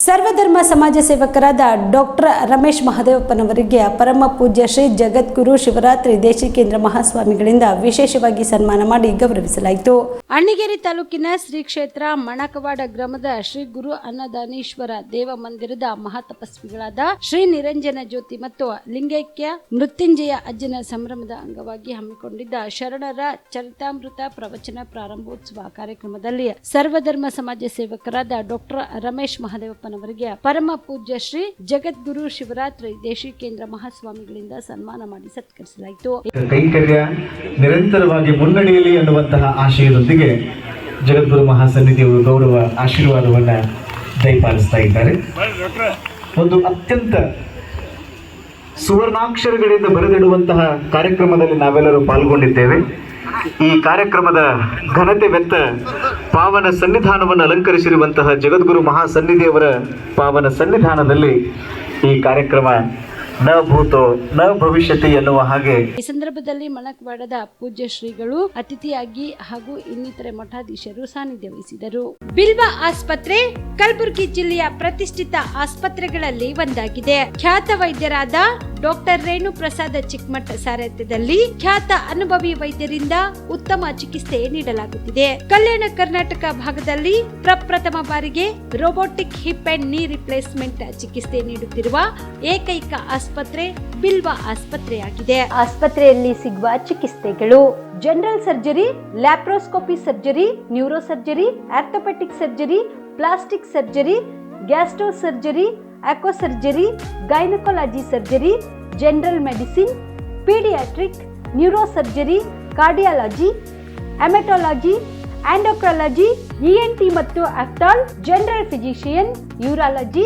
ಸರ್ವಧರ್ಮ ಸಮಾಜ ಸೇವಕರಾದ ಡಾಕ್ಟರ್ ರಮೇಶ್ ಮಹದೇವಪ್ಪನವರಿಗೆ ಪರಮ ಪೂಜ್ಯ ಶ್ರೀ ಜಗದ್ಗುರು ಶಿವರಾತ್ರಿ ದೇಶಿಕೇಂದ್ರ ಮಹಾಸ್ವಾಮಿಗಳಿಂದ ವಿಶೇಷವಾಗಿ ಸನ್ಮಾನ ಮಾಡಿ ಗೌರವಿಸಲಾಯಿತು. ಅಣ್ಣಿಗೇರಿ ತಾಲೂಕಿನ ಶ್ರೀ ಕ್ಷೇತ್ರ ಮಣಕವಾಡ ಗ್ರಾಮದ ಶ್ರೀ ಗುರು ಅನ್ನದಾನೀಶ್ವರ ದೇವ ಮಂದಿರದ ಮಹಾತಪಸ್ವಿಗಳಾದ ಶ್ರೀ ನಿರಂಜನ ಜ್ಯೋತಿ ಮತ್ತು ಲಿಂಗೈಕ್ಯ ಮೃತ್ಯುಂಜಯ ಅಜ್ಜನ ಸಂಭ್ರಮದ ಅಂಗವಾಗಿ ಹಮ್ಮಿಕೊಂಡಿದ್ದ ಶರಣರ ಚರಿತಾಮೃತ ಪ್ರವಚನ ಪ್ರಾರಂಭೋತ್ಸವ ಕಾರ್ಯಕ್ರಮದಲ್ಲಿ ಸರ್ವಧರ್ಮ ಸಮಾಜ ಸೇವಕರಾದ ಡಾಕ್ಟರ್ ರಮೇಶ್ ಮಹದೇವಪ್ಪನವರಿಗೆ ಪರಮ ಪೂಜ್ಯ ಶ್ರೀ ಜಗದ್ಗುರು ಶಿವರಾತ್ರಿ ದೇಶಿಕೇಂದ್ರ ಮಹಾಸ್ವಾಮಿಗಳಿಂದ ಸನ್ಮಾನ ಮಾಡಿ ಸತ್ಕರಿಸಲಾಯಿತು. ಕೈಂಕರ್ಯ ನಿರಂತರವಾಗಿ ಮುನ್ನಡೆಯಲಿ ಎನ್ನುವಂತಹ ಆಶಯದೊಂದಿಗೆ ಜಗದ್ಗುರು ಮಹಾಸನ್ನಿಧಿಯವರು ಗೌರವ ಆಶೀರ್ವಾದವನ್ನ ದಯಪಾಲಿಸ್ತಾ ಇದ್ದಾರೆ. ಒಂದು ಅತ್ಯಂತ ಸುವರ್ಣಾಕ್ಷರಗಳಿಂದ ಬರೆದಿಡುವಂತಹ ಕಾರ್ಯಕ್ರಮದಲ್ಲಿ ನಾವೆಲ್ಲರೂ ಪಾಲ್ಗೊಂಡಿದ್ದೇವೆ. ಈ ಕಾರ್ಯಕ್ರಮದ ಘನತೆ ವ್ಯಕ್ತ ಪಾವನ ಸನ್ನಿಧಾನವನ್ನು ಅಲಂಕರಿಸಿರುವಂತಹ ಜಗದ್ಗುರು ಮಹಾಸನ್ನಿಧಿಯವರ ಪಾವನ ಸನ್ನಿಧಾನದಲ್ಲಿ ಈ ಕಾರ್ಯಕ್ರಮ ನ ಭೂತೋ, ನ ಹಾಗೆ. ಈ ಸಂದರ್ಭದಲ್ಲಿ ಮಣಕ್ವಾಡದ ಪೂಜ್ಯ ಶ್ರೀಗಳು ಅತಿಥಿಯಾಗಿ ಹಾಗೂ ಇನ್ನಿತರೆ ಮಠಾಧೀಶರು ಸಾನ್ನಿಧ್ಯ ವಹಿಸಿದರು. ಬಿಲ್ವ ಆಸ್ಪತ್ರೆ, ಕಲಬುರಗಿ ಜಿಲ್ಲೆಯ ಪ್ರತಿಷ್ಠಿತ ಆಸ್ಪತ್ರೆಗಳಲ್ಲಿ ಒಂದಾಗಿದೆ. ಖ್ಯಾತ ವೈದ್ಯರಾದ ಡಾಕ್ಟರ್ ರೇಣು ಪ್ರಸಾದ ಚಿಕ್ಕಮಠ ಸಾರಥ್ಯದಲ್ಲಿ ಖ್ಯಾತ ಅನುಭವಿ ವೈದ್ಯರಿಂದ ಉತ್ತಮ ಚಿಕಿತ್ಸೆ ನೀಡಲಾಗುತ್ತಿದೆ. ಕಲ್ಯಾಣ ಕರ್ನಾಟಕ ಭಾಗದಲ್ಲಿ ಪ್ರಪ್ರಥಮ ಬಾರಿಗೆ robotic hip and knee replacement ಚಿಕಿತ್ಸೆ ನೀಡುತ್ತಿರುವ ಏಕೈಕ ಆಸ್ಪತ್ರೆ ಬಿಲ್ವ ಆಸ್ಪತ್ರೆಯಾಗಿದೆ. ಆಸ್ಪತ್ರೆಯಲ್ಲಿ ಸಿಗುವ ಚಿಕಿತ್ಸೆಗಳು general surgery laparoscopy surgery neuro surgery orthopaedic surgery plastic surgery gastro surgery ಅಕೋ surgery gynaecology surgery general medicine paediatric neuro surgery cardiology haematology endocrinology ENT ಮತ್ತು ಅಫ್ಟಾಲ್ ಜನರಲ್ ಫಿಸಿಷಿಯನ್ ಯೂರಾಲಜಿ